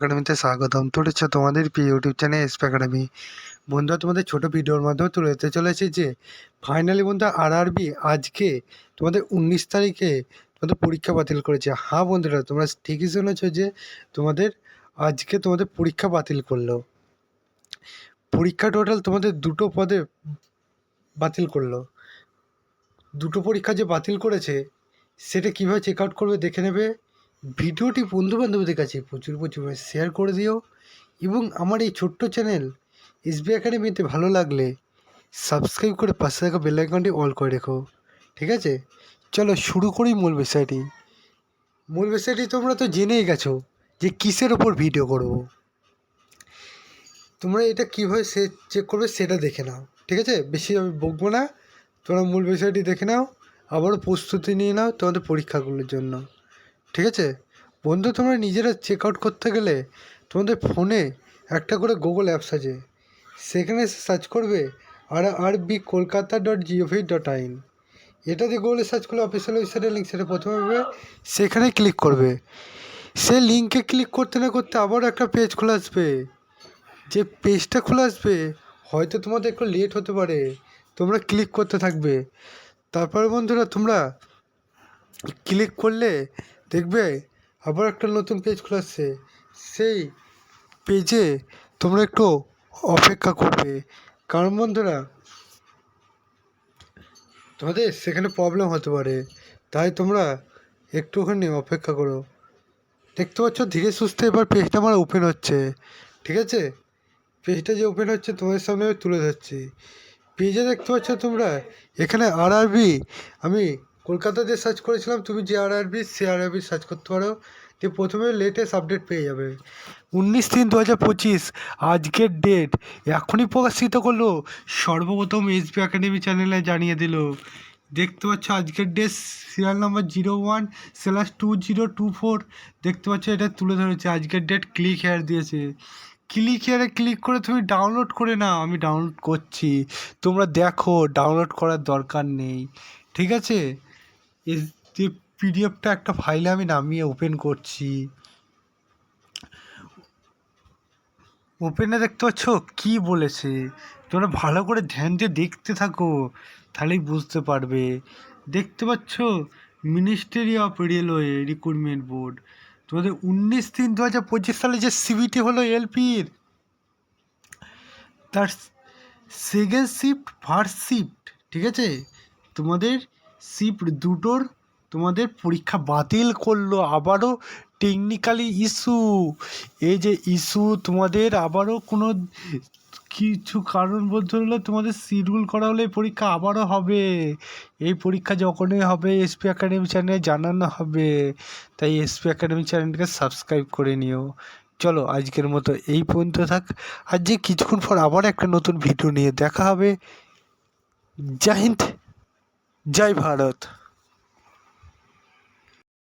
একাডেমিতে স্বাগতম। তুলে হচ্ছে তোমাদের প্রিয় ইউটিউব চ্যানেল এসপি একাডেমি বন্ধুরা, তোমাদের ছোট ভিডিওর মাধ্যমে তুলে ধরতে চলেছি যে ফাইনালি বন্ধুরা আরআরবি আজকে তোমাদের উনিশ তারিখে তোমাদের পরীক্ষা বাতিল করেছে। হ্যাঁ বন্ধুরা, তোমরা ঠিকই শুনেছো যে, তোমাদের আজকে তোমাদের পরীক্ষা বাতিল করল। পরীক্ষা টোটাল তোমাদের দুটো পদে বাতিল করল। দুটো পরীক্ষা যে বাতিল করেছে, সেটা কীভাবে চেক আউট করবে দেখে নেবে। ভিডিওটি বন্ধু বান্ধবদের কাছে প্রচুর প্রচুর শেয়ার করে দিও এবং আমার এই ছোট্ট চ্যানেল এসবি একাডেমিতে ভালো লাগলে সাবস্ক্রাইব করে পাশে থাকা বেল আইকনটি অল করে রেখো, ঠিক আছে? চলো শুরু করি মূল বিষয়টি। মূল বিষয়টি তোমরা তো জেনেই গেছো যে কিসের ওপর ভিডিও করব। তোমরা এটা কীভাবে সে চেক করবে সেটা দেখে নাও, ঠিক আছে? বেশি আমি বকবো না, তোমরা মূল বিষয়টি দেখে নাও, আবারও প্রস্তুতি নিয়ে নাও তোমাদের পরীক্ষাগুলোর জন্য। ঠিক আছে? বন্ধু, তোমরা নিজেরা চেক আউট করতে গেলে তোমাদের ফোনে একটা করে গুগল অ্যাপস আছে। সেখানে সার্চ করবে R R B Kolkata dot gov dot in এটা দিয়ে গুগলে সার্চ করলে অফিসিয়াল ওয়েবসাইটের লিঙ্ক সেটা প্রথমে হবে সেখানে ক্লিক করবে। সে লিঙ্কে ক্লিক করতে না করতে আবার একটা পেজ খোলা আসবে। যে পেজটা খোলা আসবে, হয়তো তোমাদের একটু লেট হতে পারে। তোমরা ক্লিক করতে থাকবে। তারপরে বন্ধুরা, তোমরা ক্লিক করলে দেখবে আবার একটা নতুন পেজ খোলা আসছে সেই পেজে তোমরা একটু অপেক্ষা করবে। কারণ বন্ধুরা, তোমাদের সেখানে প্রবলেম হতে পারে। তাই তোমরা একটুখানি অপেক্ষা করো। দেখতে পাচ্ছ, ধীরে সুস্থে এবার পেজটা আমার ওপেন হচ্ছে। ঠিক আছে? পেজটা যে ওপেন হচ্ছে, তোমাদের সামনে আমি তুলে ধরছি। পেজে দেখতে পাচ্ছ তোমরা, এখানে আর আরবি আমি কলকাতাতে সার্চ করেছিলাম, তুমি যে আর আরবি সে আর আরবি সার্চ করতে পারো। যে প্রথমে লেটেস্ট আপডেট পেয়ে যাবে। উনিশ তিন দু হাজার পঁচিশ, আজকের ডেট এখনই প্রকাশিত করল। সর্বপ্রথম এসবি একাডেমি চ্যানেলে জানিয়ে দিল। দেখতে পাচ্ছ আজকের date serial number zero one slash two zero two four দেখতে পাচ্ছ এটা তুলে ধরেছে। আজকের ডেট ক্লিক হেয়ার দিয়েছে। ক্লিক হেয়ারে ক্লিক করে তুমি ডাউনলোড করে নাও। আমি ডাউনলোড করছি। তোমরা দেখো ডাউনলোড করার দরকার নেই। ঠিক আছে? এস যে পিডিএফটা একটা ফাইলে আমি নামিয়ে ওপেন করছি। ওপেনে দেখতে পাচ্ছ কি বলেছে? তোমরা ভালো করে ধ্যান দিয়ে দেখতে থাকো, তাহলেই বুঝতে পারবে। দেখতে পাচ্ছ ministry of railway recruitment board তোমাদের উনিশ তিন দু হাজার পঁচিশ সালে যে সিবিটি হলো এলপির তার সেকেন্ড শিফট ফার্স্ট শিফট ঠিক আছে? তোমাদের শিফট দুটোর তোমাদের পরীক্ষা বাতিল করল আবারও টেকনিক্যালি ইস্যু এই যে ইস্যু তোমাদের আবারও কোনো কিছু কারণ বলতে হলে তোমাদের শিডিউল করা হলে পরীক্ষা আবারও হবে। এই পরীক্ষা যখনই হবে এসপি একাডেমি চ্যানেলে জানানো হবে। তাই এসপি একাডেমি চ্যানেলটাকে সাবস্ক্রাইব করে নিও। চলো আজকের মতো এই পর্যন্ত থাক। আর যে কিছুক্ষণ পর আবার একটা নতুন ভিডিও নিয়ে দেখা হবে। জয় জয় ভারত